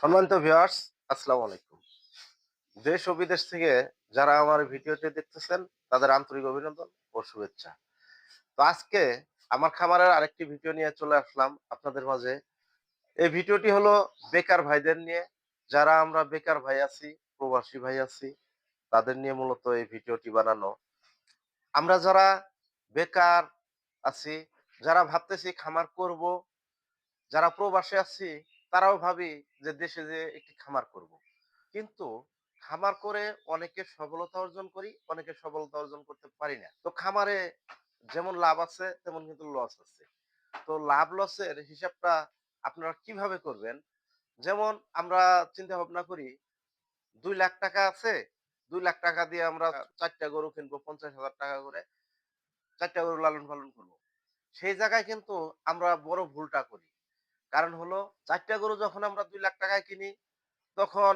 সম্মানিত ভিউয়ার্স আসসালামু আলাইকুম। দেশ ও বিদেশ থেকে যারা আমার ভিডিওটি দেখতেছেন, তাদের আন্তরিক অভিনন্দন ও শুভেচ্ছা। তো আজকে আমার খামারের আরেকটি ভিডিও নিয়ে চলে আসলাম আপনাদের মাঝে। এই ভিডিওটি হলো বেকার ভাইদের নিয়ে। যারা আমরা বেকার ভাই আছি, প্রবাসী ভাই আছি, তাদের নিয়ে মূলত এই ভিডিওটি বানানো। আমরা যারা বেকার আছি, যারা ভাবতেছি খামার করব, যারা প্রবাসে আছি তারাও ভাবি যে দেশে যে একটি খামার করব। কিন্তু খামার করে অনেকে সফলতা অর্জন করি অনেকে সফলতা অর্জন করতে পারি না। তো খামারে যেমন লাভ আছে তেমন কিন্তু লস আছে। তো লাভ লসের হিসাবটা আপনারা কীভাবে করবেন? যেমন আমরা চিন্তা ভাবনা করি দুই লাখ টাকা আছে দুই লাখ টাকা দিয়ে আমরা চারটা গরু কিনবো পঞ্চাশ হাজার টাকা করে। চারটা গরু লালন পালন করব। সেই জায়গায় কিন্তু আমরা বড় ভুলটা করি। কারণ হলো চারটা গরু যখন আমরা দুই লাখ টাকায় কিনি, তখন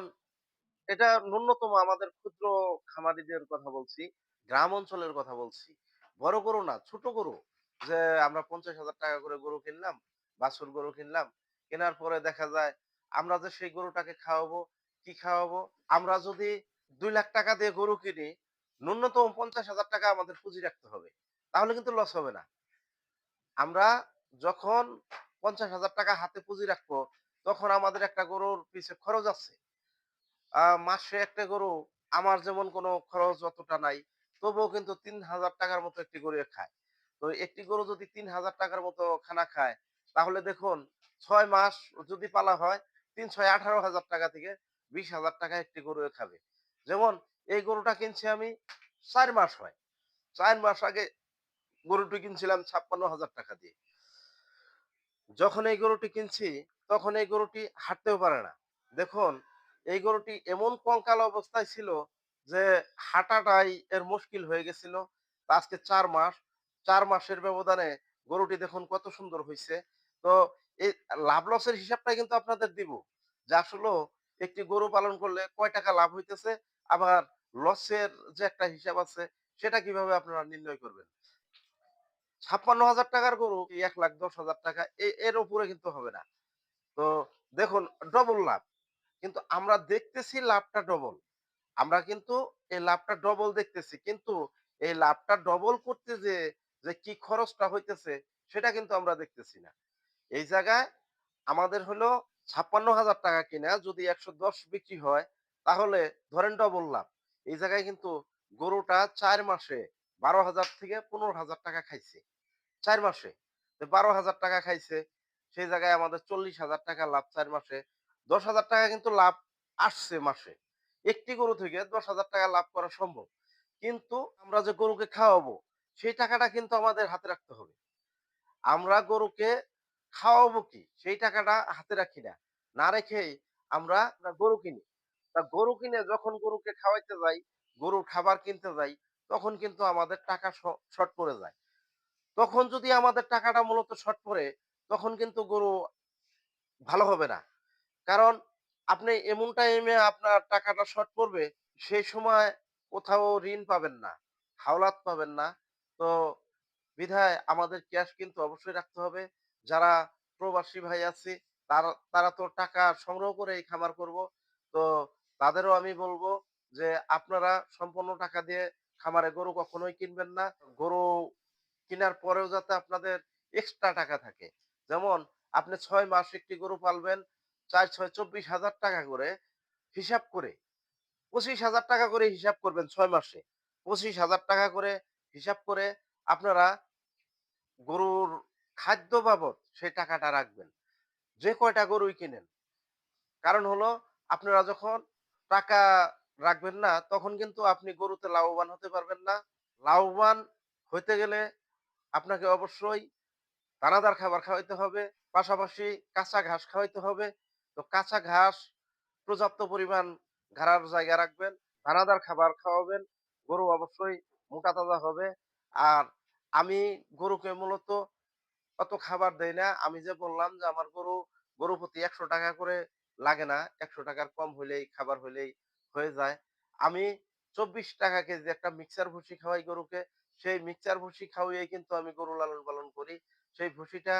এটা ন্যূনতম আমাদের ক্ষুদ্র খামারিদের কথা বলছি, গ্রাম অঞ্চলের কথা বলছি। বড় গরু না, ছোট গরু। যে আমরা পঞ্চাশ হাজার টাকা করে গরু কিনলাম, বাছুর গরু কিনলাম, কেনার পরে দেখা যায় আমরা যে সেই গরুটাকে খাওয়াবো, কি খাওয়াবো? আমরা যদি দুই লাখ টাকা দিয়ে গরু কিনি, ন্যূনতম পঞ্চাশ হাজার টাকা আমাদের পুঁজি রাখতে হবে। তাহলে কিন্তু লস হবে না। আমরা যখন পঞ্চাশ হাজার টাকা হাতে পুঁজি রাখব, তখন আমাদের একটা গরুর পিছে খরচ আছে। মাসে একটা গরু, আমার যেমন কোনো খরচ অতটা নাই, তবুও কিন্তু তিন হাজার টাকার মতো একটি গরু খায়। তো একটি গরু যদি তিন হাজার টাকার মতো খানা খায়, তাহলে দেখুন, ছয় মাস যদি পালা হয়, তিন, ছয়, আঠারো হাজার টাকা থেকে বিশ হাজার টাকা একটি গরু খাবে। যেমন, এই গরুটা কিনছি আমি চার মাস হয়। চার মাস আগে গরুটি কিনছিলাম ছাপ্পান্ন হাজার টাকা দিয়ে। যখন এই গরুটি কিনছি, তখন এই গরুটি হাঁটতেও পারে না। দেখুন, এই গরুটি এমন কঙ্কাল অবস্থায় ছিল যে হাঁটাটাই এর মুশকিল হয়ে গেছিল। আজকে চার মাস, চার মাসের ব্যবধানে গরুটি দেখুন কত সুন্দর হয়েছে তো এই লাভ লসের হিসাবটা কিন্তু আপনাদের দিব যে আসলে একটি গরু পালন করলে কয় টাকা লাভ হইতেছে? আবার লসের যে একটা হিসাব আছে, সেটা কীভাবে আপনারা নির্ণয় করবেন? ছাপ্পান্ন হাজার টাকার গরু এক লাখ দশ হাজার টাকা? এর উপরে কিন্তু হবে না। তো দেখুন ডবল লাভ। কিন্তু আমরা দেখতেছি লাভটা ডবল আমরা কিন্তু এই লাভটা ডবল দেখতেছি। কিন্তু এই লাভটা ডবল করতে যে যে কি খরচটা হইতেছে, সেটা কিন্তু আমরা দেখতেছি না। এই জায়গায় আমাদের হলো ছাপ্পান্ন হাজার টাকা কিনা যদি একশো দশ বিক্রি হয়, তাহলে ধরেন ডবল লাভ। এই জায়গায় কিন্তু গরুটা চার মাসে বারো হাজার থেকে পনেরো হাজার টাকা খাইছে। চার মাসে। বারো হাজার টাকা খাইছে, সেই জায়গায় আমাদের চল্লিশ হাজার টাকা লাভ চার মাসে। দশ হাজার টাকা কিন্তু লাভ আসছে মাসে। একটি গরু থেকে দশ হাজার টাকা লাভ করা সম্ভব। কিন্তু আমরা যে গরুকে খাওয়াবো, সেই টাকাটা কিন্তু আমাদের হাতে রাখতে হবে। আমরা গরুকে খাওয়াবো কি? সেই টাকাটা হাতে রাখি না। না রেখেই আমরা গরু কিনি। তা গরু কিনে যখন গরুকে খাওয়াইতে যাই, গরুর খাবার কিনতে যাই, তখন কিন্তু আমাদের টাকা শর্ট পড়ে যায়। তখন যদি আমাদের টাকাটা মূলত শর্ট পড়ে, তখন কিন্তু গরু ভালো হবে না। কারণ আপনি এমন টাইমে আপনার টাকাটা শর্ট পড়বে, সেই সময় কোথাও ঋণ পাবেন না, হাওলাত পাবেন না। তো বিধায় আমাদের ক্যাশ কিন্তু অবশ্যই রাখতে হবে। যারা প্রবাসী ভাই আছে, তারা তারা তো টাকা সংগ্রহ করে এই খামার করব। তো তাদেরও আমি বলব যে, আপনারা সম্পূর্ণ টাকা দিয়ে খামারে গরু কখনোই কিনবেন না। গরু কেনার পরেও যাতে আপনাদের এক্সট্রা টাকা থাকে। যেমন, আপনি ছয় মাস একটি গরু পালবেন, চার, ছয়, চব্বিশ হাজার টাকা করে হিসাব করে, পঁচিশ হাজার টাকা করে হিসাব করবেন ছয় মাসে। পঁচিশ হাজার টাকা করে হিসাব করে আপনারা গরুর খাদ্য বাবদ সেই টাকাটা রাখবেন। যে কয়টা গরুই কিনেন। কারণ হলো, আপনারা যখন টাকা রাখবেন না, তখন কিন্তু আপনি গরুতে লাভবান হতে পারবেন না। লাভবান হইতে গেলে আপনাকে অবশ্যই দানাদার খাবার খাওয়াইতে হবে, পাশাপাশি কাঁচা ঘাস খাওয়াইতে হবে। তো কাঁচা ঘাস পর্যাপ্ত পরিমাণ ঘাড়ার জায়গা রাখবেন, দানাদার খাবার খাওয়াবেন, গরু অবশ্যই মোটা তাজা হবে। আর আমি গরুকে মূলত অত খাবার দেই না, আমি যে বললাম যে আমার গরু গরু প্রতি একশো টাকা করে লাগে না, একশো টাকার কম হইলেই, খাবার হইলেই হয়ে যায়। আমি চব্বিশ টাকা কেজি একটা মিক্সার ভুসি খাওয়াই গরুকে সেই মিক্সার ভুসি খাওয়াই কিন্তু আমি গরু লালন পালন করি। সেই ভুসিটা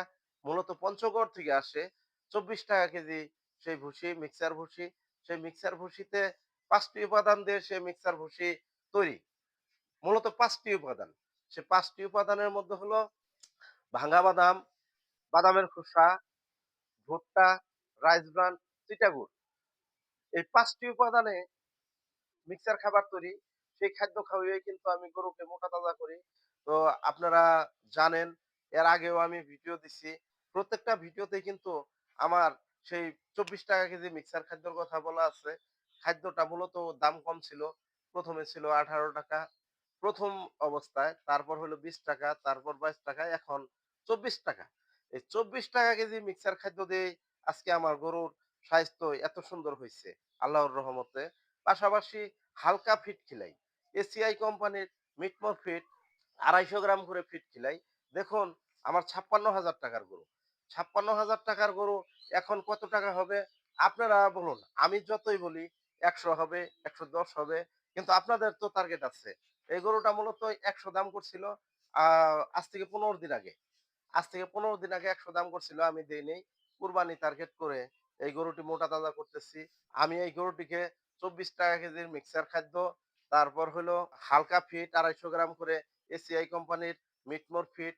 মূলত পঞ্চগড় থেকে আসে। চব্বিশ টাকা কেজি সেই ভুসি মিক্সার ভুসি। সেই মিক্সার ভুসিতে পাঁচটি উপাদান দিয়ে সে মিক্সার ভুসি তৈরি। মূলত পাঁচটি উপাদান। সে পাঁচটি উপাদানের মধ্যে হলো ভাঙা বাদাম, বাদামের খোসা, ভুট্টা, রাইস ব্রান, চিটাগুড়। এই পাঁচটি উপাদানে মিক্সার খাবার তৈরি। সেই খাদ্য খাওয়িয়ে কিন্তু আমি গরুকে মোটা তাজা করি। তো আপনারা জানেন, এর আগেও আমি ভিডিও দিছি। প্রত্যেকটা ভিডিওতে কিন্তু আমার সেই চব্বিশ টাকা কেজি মিক্সার খাদ্যর কথা বলা আছে। খাদ্যটা মূলত দাম কম ছিল। প্রথমে ছিল আঠারো টাকা। প্রথম অবস্থায়, তারপর হলো বিশ টাকা, তারপর বাইশ টাকা, এখন চব্বিশ টাকা। এই চব্বিশ টাকা কেজি মিক্সার খাদ্য দিয়ে আজকে আমার গরুর স্বাস্থ্য এত সুন্দর হয়েছে আল্লাহর রহমতে। পাশাপাশি হালকা ফিট খিলাই। এসিআই কোম্পানির মিটমোর ফিট আড়াইশো গ্রাম করে ফিট খিলাই। দেখুন, আমার ছাপ্পান্ন হাজার টাকার গরু। ছাপ্পান্ন হাজার টাকার গরু এখন কত টাকা হবে? আপনারা বলুন, আমি যতই বলি, একশো হবে, একশো দশ হবে, কিন্তু আপনাদের তো টার্গেট আছে। এই গরুটা মূলত একশো দাম করছিল আজ থেকে পনেরো দিন আগে। আজ থেকে পনেরো দিন আগে একশো দাম করছিল, আমি দেই নেই। কুরবানি টার্গেট করে এই গরুটি মোটা তাজা করতেছি। আমি এই গরুটিকে চব্বিশ টাকা কেজির মিক্সার খাদ্য তারপর হলো হালকা ফিট আড়াইশো গ্রাম করে এসিআই কোম্পানির মিটমোর ফিট।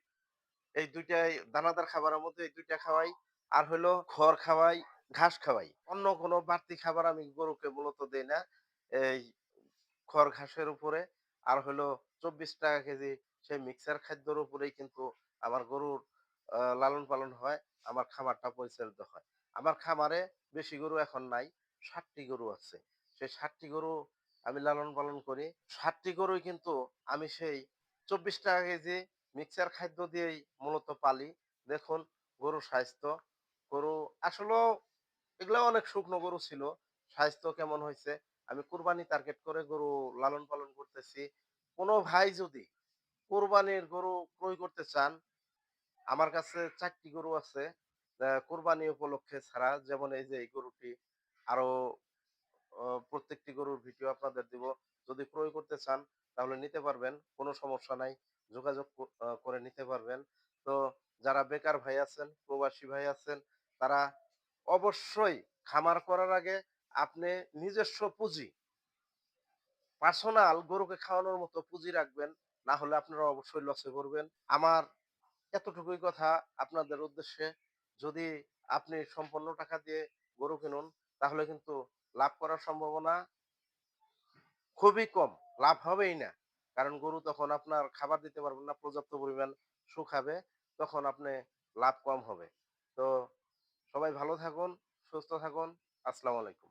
এই দুইটাই দানাদার খাবারের মধ্যে এই দুইটা খাওয়াই। আর হলো খড় খাওয়াই, ঘাস খাওয়াই। অন্য কোনো বাড়তি খাবার আমি গরুকে মূলত দেই না। এই খড় ঘাসের উপরে। আর হলো চব্বিশ টাকা কেজি সেই মিক্সার খাদ্যর উপরেই কিন্তু আমার গরুর লালন পালন হয়। আমার খামারটা পরিচালিত হয়। আমার খামারে বেশি গরু এখন নাই, ষাটটি গরু আছে। সেই ষাটটি গরু আমি লালন পালন করি। ষাটটি গরুই কিন্তু আমি সেই চব্বিশ টাকা কেজি মিক্সার খাদ্য দিয়েই মূলত পালি। দেখুন, গরুর স্বাস্থ্য। গরু আসলেও এগুলো অনেক শুকনো গরু ছিল। স্বাস্থ্য কেমন হয়েছে? আমি কুরবানি টার্গেট করে গরু লালন পালন করতেছি। কোনো ভাই যদি কোরবানির গরু ক্রয় করতে চান, আমার কাছে চারটি গরু আছে কোরবানি উপলক্ষে ছাড়া। যেমন এই যে এই গরুটি আরও প্রত্যেকটি গরুর ভিডিও আপনাদের দিব। যদি ক্রয় করতে চান, তাহলে নিতে পারবেন, কোনো সমস্যা নাই, যোগাযোগ করে নিতে পারবেন। তো যারা বেকার ভাই আছেন, প্রবাসী ভাই আছেন, তারা অবশ্যই খামার করার আগে আপনি নিজস্ব পুঁজি, পার্সোনাল গরুকে খাওয়ানোর মতো পুঁজি রাখবেন, না হলে আপনারা অবশ্যই লসে পড়বেন আমার এতটুকুই কথা আপনাদের উদ্দেশ্যে। যদি আপনি সম্পূর্ণ টাকা দিয়ে গরু কিনুন, তাহলে কিন্তু লাভ করার সম্ভাবনা খুবই কম। লাভ হবেই না। কারণ গরু তখন আপনার খাবার দিতে পারবেন না, পর্যাপ্ত পরিমাণ শুকাবে, তখন আপনি লাভ কম হবে। তো সবাই ভালো থাকুন, সুস্থ থাকুন। আসসালামু আলাইকুম।